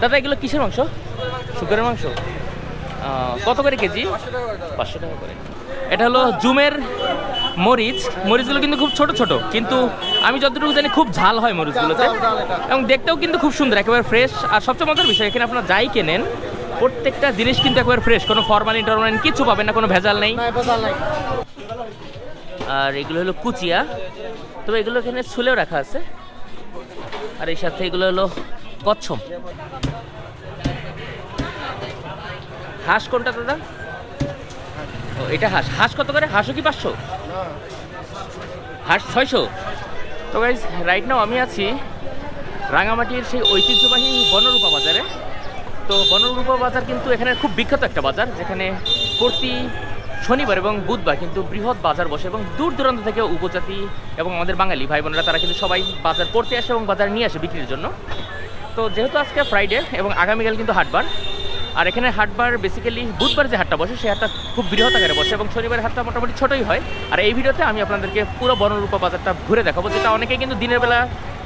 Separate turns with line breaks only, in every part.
দাদা এগুলো কিসের মাংস? শুকরের মাংস? কত করে কেজি? পাঁচশো টাকা করে। এটা হলো জুমের মরিচ। মরিচগুলো কিন্তু খুব ছোট ছোট কিন্তু আমি যতটুকু জানি খুব ঝাল হয় মরিচগুলোতে। এবং দেখতেও কিন্তু খুব সুন্দর একেবারে ফ্রেশ আর সবচেয়ে মজার বিষয় এখানে আপনারা যাই কেনেন প্রত্যেকটা জিনিস কিন্তু একেবারে ফ্রেশ কোনো ফরমালিন টরমালিন কিছু পাবেন না কোনো ভেজাল নেই। আর এগুলো হলো কুচিয়া। তবে এগুলো এখানে ছুলেও রাখা আছে। আর এই সাথে এগুলো হলো কচ্ছম হাঁস কোনটা দাদা? ও, এটা হাঁস। হাঁস কত করে? হাঁসও কি পাঁচশো? হাঁস ছয়শো। তো গাইজ রাইট নাও আমি আছি রাঙামাটির সেই ঐতিহ্যবাহী বনরূপা বাজারে। তো বনরূপা বাজার কিন্তু এখানে খুব বিখ্যাত একটা বাজার, যেখানে প্রতি শনিবার এবং বুধবার কিন্তু বৃহৎ বাজার বসে এবং দূর দূরান্ত থেকে উপজাতি এবং আমাদের বাঙালি ভাই বোনেরা, তারা কিন্তু সবাই বাজার করতে আসে এবং বাজার নিয়ে আসে বিক্রির জন্য। তো যেহেতু আজকে ফ্রাইডে এবং আগামীকাল কিন্তু হাটবার আর এখানে হাটবার বেসিক্যালি বুধবার যে হাটটা বসে, সেই হাটটা খুব বৃহৎ আকারে বসে এবং শনিবার হাটটা মোটামুটি ছোটোই হয়। আর এই ভিডিওতে আমি আপনাদেরকে পুরো বনরূপা বাজারটা ঘুরে দেখাবো, যেটা অনেকেই কিন্তু দিনের বেলা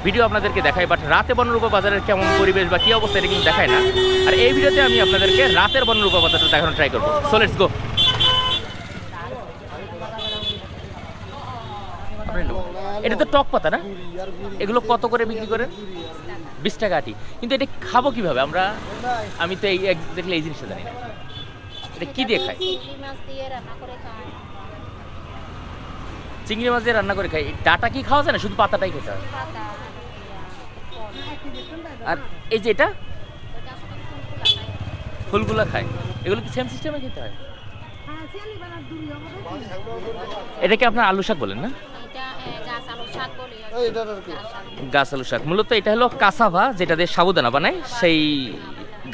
ভিডিও আপনাদেরকে দেখায় বাট রাতে বনরূপা বাজারের কেমন পরিবেশ বা কী অবস্থা এটা কিন্তু দেখায় না। আর এই ভিডিওতে আমি আপনাদেরকে রাতের বনরূপা বাজারটা দেখানোর ট্রাই করব। সো লেটস গো এটা তো টক পাতা না? এগুলো কত করে বিক্রি করেন? বিশ টাকা আটি। কিন্তু এটা খাব কীভাবে? আমরা, আমি তো এই দেখলে এই জিনিসটা জানি না। এটা কি দিয়ে খাই
চিংড়ি মাছ দিয়ে রান্না করে
খাই ডাটা কি খাওয়া যায় না? শুধু পাতাটাই খেতে হয়। আর এই যে এটা? ফুলগুলা
খায়।
এগুলো কি সেম সিস্টেমে খেতে হয়? এটাকে আপনার আলু শাক বলেন না?
গাছ আলু শাক
মূলত এটা হলো কাসাভা যেটা দিয়ে সাবুদানা বানায় সেই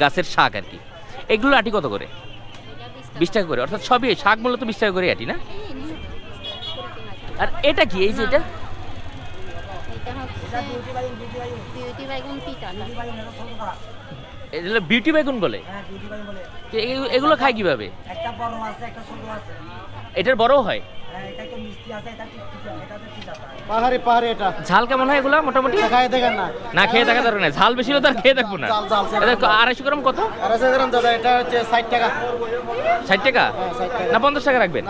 গাছের শাক আর কি। এগুলো আটি কত করে?
বিশ
টাকা। করে। অর্থাৎ সবই শাক মূলত বিশ টাকা করে আটি না। আর এটা কি? এই যে এটা?
এটা বিউটি বাইগুন পিঠা।
এটা হলো বিউটি বেগুন বলে?
হ্যাঁ
এগুলো খায় কীভাবে?
একটা বড় আছে একটা ছোট আছে।
এটার বড়ও হয়
পাহাড়ি পাহাড়ি এটা।
ঝাল কেমন হয় এগুলো মোটামুটি?
দেখেন না।
না খেয়ে দেখা দরকার ঝাল বেশি হলে তো আর খেয়ে দেখব না। আড়াইশো গ্রাম কত?
আড়াইশো গ্রাম দাদা এটা হচ্ছে ষাট টাকা।
ষাট টাকা?
হ্যাঁ
না পঞ্চাশ টাকা রাখবেন।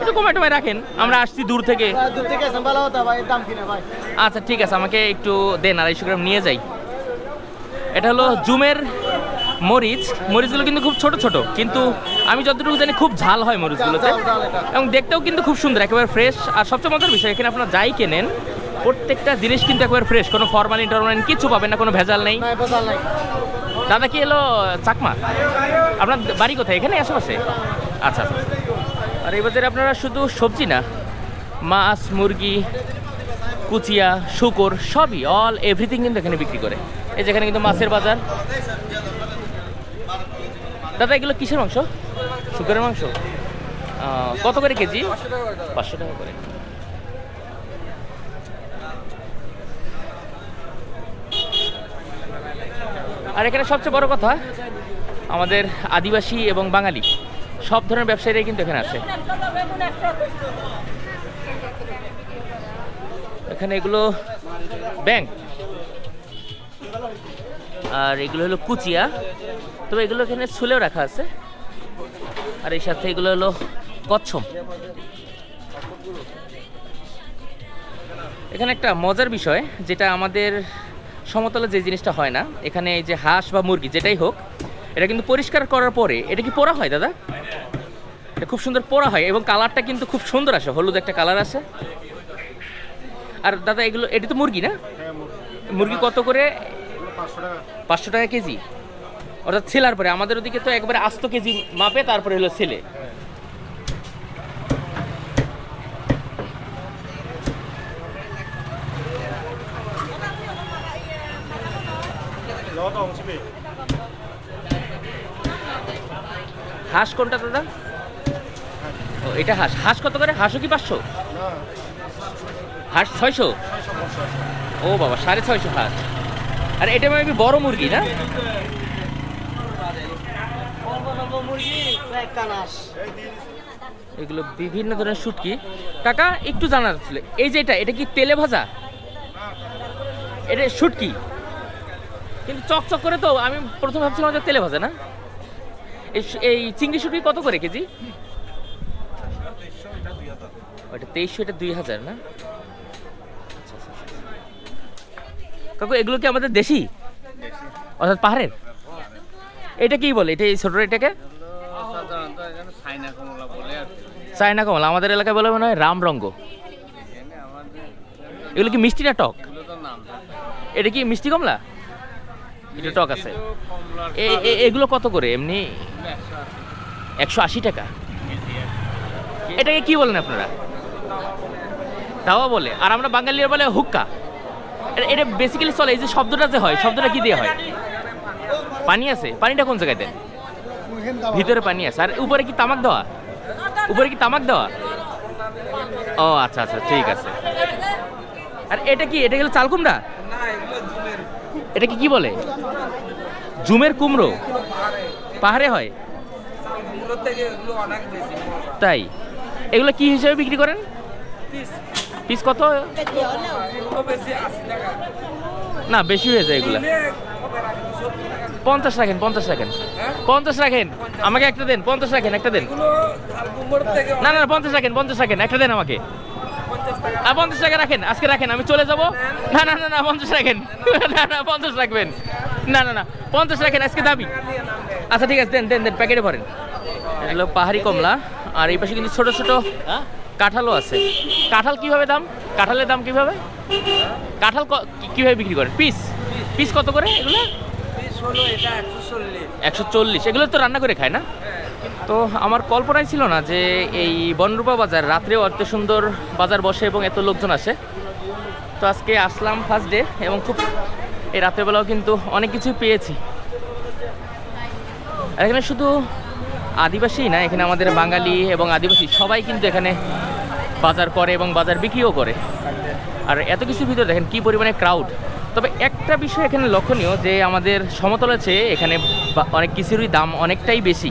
একটু কমায় টমায় রাখেন। আমরা আসছি দূর থেকে।
দূর থেকে ভালো হতো ভাই দাম কিনে ভাই।
আচ্ছা ঠিক আছে আমাকে একটু দেন আড়াইশো গ্রাম নিয়ে যাই। এটা হলো জুমের মরিচ। মরিচগুলো কিন্তু খুব ছোট ছোট কিন্তু আমি যতটুকু জানি খুব ঝাল হয় মরিচগুলোতে। এবং দেখতেও কিন্তু খুব সুন্দর একেবারে ফ্রেশ আর সবচেয়ে মজার বিষয় এখানে আপনারা যাই কেনেন প্রত্যেকটা জিনিস কিন্তু একেবারে ফ্রেশ কোনো ফরমালিন টরমালিন কিছু পাবেন না কোনো ভেজাল নেই। দাদা কি এলো চাকমা? আপনার বাড়ি কোথায়? এখানে আশেপাশে? আচ্ছা আচ্ছা। আর এই বাজারে আপনারা শুধু সবজি না মাছ মুরগি কুচিয়া শুকর সবই অল এভরিথিং কিন্তু এখানে বিক্রি করে। এই যেখানে কিন্তু মাছের বাজার। দাদা এগুলো কিসের মাংস? শুকরের মাংস? কত করে কেজি? পাঁচশো টাকা করে। আর এখানে সবচেয়ে বড় কথা আমাদের আদিবাসী এবং বাঙালি সব ধরনের ব্যবসায়ীরাই কিন্তু এখানে আছে। এখানে এগুলো ব্যাংক আর এগুলো হলো কুচিয়া। তবে এগুলো এখানে ছুলেও রাখা আছে। আর এই সাথে এগুলো হলো কচ্ছম এখানে একটা মজার বিষয় যেটা আমাদের সমতলে যে জিনিসটা হয় না এখানে এই যে হাঁস বা মুরগি যেটাই হোক এটা কিন্তু পরিষ্কার করার পরে এটা কি পোড়া হয় দাদা? এটা খুব সুন্দর পোড়া হয় এবং কালারটা কিন্তু খুব সুন্দর আসে হলুদ একটা কালার আসে। আর দাদা এগুলো এটা তো মুরগি না? মুরগি। কত করে?
পাঁচশো টাকা
কেজি। অর্থাৎ ছেলার পরে। আমাদের ওদিকে তো একবারে আস্ত কেজি মাপে, তারপরে হলো ছেলে। হাঁস কোনটা দাদা? ও, এটা হাঁস। হাঁস কত করে? হাঁসও কি পাঁচশো? হাঁস ছয়শো? ও বাবা, সাড়ে ছয়শো হাঁস। আর, এটা মানে বড় মুরগি না? এগুলো বিভিন্ন ধরনের শুটকি। কাকা একটু জানার ছিল এই যে এটা এটা কি তেলে ভাজা? এটা শুটকি? কিন্তু চকচক করে তো আমি প্রথম ভাবছিলাম যে তেলে ভাজা না। এই এই চিংড়ি শুটকি কত করে কেজি? ওটা তেইশশো এটা দুই হাজার না? আচ্ছা, আচ্ছা, আচ্ছা। কাকু এগুলো কি আমাদের দেশি। অর্থাৎ পাহাড়ের? এটা কি বলে? এটা এই ছোট এটাকে। চায়না কমলা আমাদের এলাকায় বলে মনে হয় রামরঙ্গ এগুলো কি মিষ্টি না টক। এটা কি মিষ্টি কমলা? এটা টক আছে। এগুলো কত করে এমনি?
একশো আশি
টাকা। এটাকে কি বলেন আপনারা? দাওয়া বলে। আর আমরা বাঙালিরা বলে হুক্কা। এটা বেসিক্যালি চলে, এই যে শব্দটা যে হয়, শব্দটা কি দিয়ে হয়? পানি আছে? পানিটা কোন জায়গায় দেন ভিতরে পানি আছে। আর উপরে কি তামাক দেওয়া? উপরে কি তামাক দেওয়া? ও আচ্ছা আচ্ছা ঠিক আছে। আর এটা কি? এটা গেল চাল কুমড়া? এটা কি কি বলে? জুমের কুমড়ো? পাহাড়ে হয়? তাই? এগুলো কি হিসেবে বিক্রি করেন? পিস কত? না, বেশি হয়ে যায় এগুলো। পঞ্চাশ রাখেন পঞ্চাশ রাখেন। পঞ্চাশ রাখেন। আমাকে একটা দেন পঞ্চাশ রাখেন একটা দেন। না না না, পঞ্চাশ রাখেন পঞ্চাশ রাখেন একটা দেন আমাকে। আর পঞ্চাশ টাকা রাখেন আজকে রাখেন আমি চলে যাব। না না না না পঞ্চাশ রাখেন। না না পঞ্চাশ রাখবেন। না না না পঞ্চাশ রাখেন আজকে দাবি আচ্ছা ঠিক আছে দেন দেন দেন প্যাকেটে ভরেন। এটা হলো পাহাড়ি কমলা আর এই পাশে কিন্তু ছোট ছোট কাঁঠালও আছে। কাঁঠাল কীভাবে দাম? কাঁঠালের দাম কীভাবে? কাঁঠাল ক- কি- কীভাবে বিক্রি করেন? পিস। পিস কত করে এগুলো? একশো চল্লিশ। এগুলো তো রান্না করে খায় না? তো আমার কল্পনাই ছিল না যে এই বনরূপা বাজার রাত্রেও এত সুন্দর বাজার বসে এবং এত লোকজন আসে। তো আজকে আসলাম ফার্স্ট ডে এবং খুব এই রাত্রেবেলাও কিন্তু অনেক কিছুই পেয়েছি। আর এখানে শুধু আদিবাসী না, এখানে আমাদের বাঙালি এবং আদিবাসী সবাই কিন্তু এখানে বাজার করে এবং বাজার বিক্রিও করে। আর এত কিছুর ভিতরে দেখেন কি পরিমাণে ক্রাউড তবে একটা বিষয় এখানে লক্ষণীয় যে আমাদের সমতলের চেয়ে এখানে অনেক কিছুরই দাম অনেকটাই বেশি।